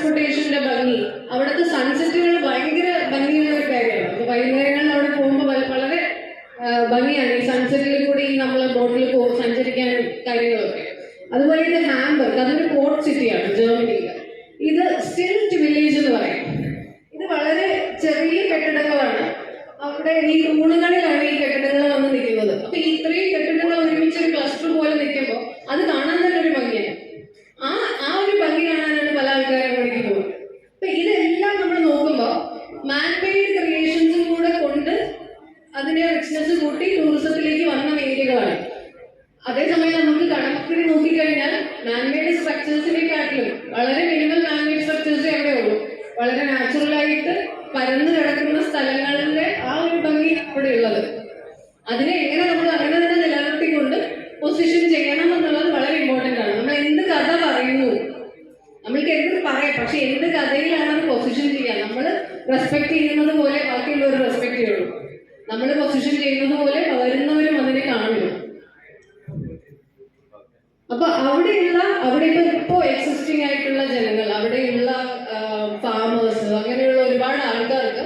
ട്രാൻസ്പോർട്ടേഷന്റെ ഭംഗി. അവിടുത്തെ സൺസെറ്റുകൾ ഭയങ്കര ഭംഗിയുള്ള ഒരു കാര്യമാണ്. അപ്പൊ വൈകുന്നേരങ്ങളിൽ അവിടെ പോകുമ്പോൾ വളരെ ഭംഗിയാണ്. ഈ സൺസെറ്റിൽ കൂടി നമ്മൾ ബോട്ടിൽ പോകും സഞ്ചരിക്കാൻ കാര്യങ്ങളൊക്കെ. അതുപോലെ ഇത് ഹാംബർഗ്. അതൊരു പോർട്ട് സിറ്റിയാണ് ജർമ്മനിയിൽ ഇത് സ്റ്റിൽറ്റ് വില്ലേജ് എന്ന് പറയും. ഇത് വളരെ ചെറിയ കെട്ടിടങ്ങളാണ്. അവിടെ ഈ ഊണുകളിലാണ് ഈ കെട്ടിടങ്ങൾ വന്ന് നിൽക്കുന്നത്. അപ്പൊ ഇത്രയും കെട്ടിടങ്ങൾ ഒരുമിച്ച് ഒരു ക്ലസ്റ്റർ പോലെ നിൽക്കുമ്പോൾ അത് കാണാൻ ഇതെല്ലാം നമ്മൾ നോക്കുമ്പോൾ മാൻമെയ്ഡ് ക്രിയേഷൻസും കൂടെ കൊണ്ട് അതിനെ റിച്ച്നെസ് കൂട്ടി ടൂറിസത്തിലേക്ക് വന്ന മേഖലകളാണ് അതേസമയം നമുക്ക് കണക്കിന് നോക്കിക്കഴിഞ്ഞാൽ മാൻമെയ്ഡ് സ്ട്രക്ചേഴ്സിനെക്കാട്ടിലും വളരെ മിനിമം മാൻമെയ്ഡ് സ്ട്രക്ചേഴ്സ് എവിടെ വളരെ നാച്ചുറലായിട്ട് പരന്നു കിടക്കുന്ന സ്ഥലങ്ങളിലെ ആ ഒരു ഭംഗി അവിടെ ഉള്ളത്. അതിനെ എങ്ങനെ നമ്മൾ അങ്ങനെ തന്നെ നിലനിർത്തിക്കൊണ്ട് പൊസിഷൻ ചെയ്യണം എന്നുള്ളത് വളരെ ഇമ്പോർട്ടന്റ് ആണ്. നമ്മൾ എന്ത് കഥ പറയുന്നു? നമ്മൾക്ക് എന്ത് പറയാം? പക്ഷെ എന്ത് കഥയിലാണ് പൊസിഷൻ ചെയ്യാം. നമ്മൾ റെസ്പെക്ട് ചെയ്യുന്നത് പോലെ ബാക്കിയുള്ളവർ റെസ്പെക്ട് ചെയ്യുള്ളൂ. നമ്മൾ പൊസിഷൻ ചെയ്യുന്നത് പോലെ വരുന്നവരും അതിനെ കാണുന്നു അപ്പൊ അവിടെയുള്ള അവിടെ ഇപ്പൊ ഇപ്പോ എക്സിസ്റ്റിംഗ് ആയിട്ടുള്ള ജനങ്ങൾ അവിടെയുള്ള ഫാമേഴ്സ് അങ്ങനെയുള്ള ഒരുപാട് ആൾക്കാർക്ക്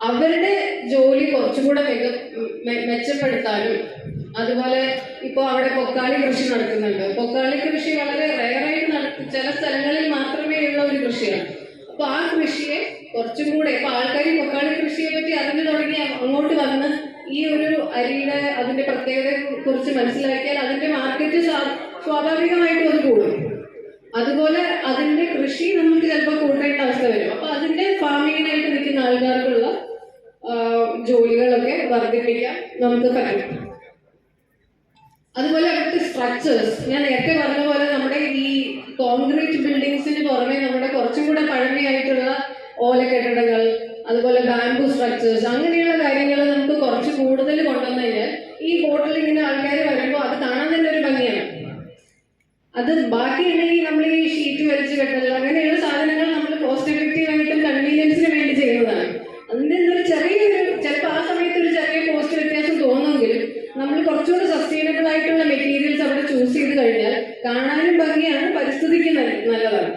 അവരുടെ ജോലി കുറച്ചുകൂടെ മിക മെച്ചപ്പെടുത്താനും അതുപോലെ ഇപ്പോൾ അവിടെ പൊക്കാളി കൃഷി നടക്കുന്നുണ്ട്. പൊക്കാളി കൃഷി വളരെ റയറായിട്ട് നട ചില സ്ഥലങ്ങളിൽ മാത്രമേ ഉള്ള ഒരു കൃഷിയാണ്. അപ്പൊ ആ കൃഷിയെ കുറച്ചും കൂടെ ഇപ്പൊ ആൾക്കാർ പൊക്കാളി കൃഷിയെ പറ്റി അറിഞ്ഞു തുടങ്ങി അങ്ങോട്ട് വന്ന് ഈ ഒരു അരിയുടെ അതിന്റെ പ്രത്യേകതയെ കുറിച്ച് മനസ്സിലാക്കിയാൽ അതിന്റെ മാർക്കറ്റ് സ്വാഭാവികമായിട്ടും അത് കൂടും. അതുപോലെ അതിന്റെ കൃഷി നമുക്ക് ചിലപ്പോൾ കൂട്ടേണ്ട അവസ്ഥ വരും. അപ്പൊ അതിന്റെ ഫാമിങ്ങിനായിട്ട് നിൽക്കുന്ന ആൾക്കാർക്കുള്ള ജോലികളൊക്കെ വർദ്ധിപ്പിക്കാൻ നമുക്ക് പറ്റും. അതുപോലെ അവിടുത്തെ സ്ട്രക്ചേഴ്സ് ഞാൻ നേരത്തെ പറഞ്ഞ പോലെ നമ്മുടെ ഈ കോൺക്രീറ്റ് ബിൽഡിങ്സിന് സ്ട്രക്ചേഴ്സ് അങ്ങനെയുള്ള കാര്യങ്ങൾ നമുക്ക് കുറച്ച് കൂടുതൽ കൊണ്ടുവന്നതിന് ഈ ഹോട്ടൽ ഇങ്ങനെ ആൾക്കാർ വരുമ്പോൾ അത് കാണാൻ തന്നെ ഒരു ഭംഗിയാണ്. അത് ബാക്കി ഉണ്ടെങ്കിൽ നമ്മൾ ഈ ഷീറ്റ് വലിച്ച് കെട്ടൽ അങ്ങനെയുള്ള സാധനങ്ങൾ നമ്മൾ കോസ്റ്റ് എഫക്റ്റീവ് ആയിട്ടും കൺവീനിയൻസിന് വേണ്ടി ചെയ്യുന്നതാണ്. അതിന്റെ ഒരു ചെറിയൊരു ചിലപ്പോൾ ആ സമയത്ത് ഒരു ചെറിയ കോസ്റ്റ് വ്യത്യാസം തോന്നുമെങ്കിലും നമ്മൾ കുറച്ചുകൂടി സസ്റ്റൈനബിൾ ആയിട്ടുള്ള മെറ്റീരിയൽസ് അവിടെ ചൂസ് ചെയ്ത് കഴിഞ്ഞാൽ കാണാനും ഭംഗിയാണ് പരിസ്ഥിതിക്ക് നല്ലതാണ്.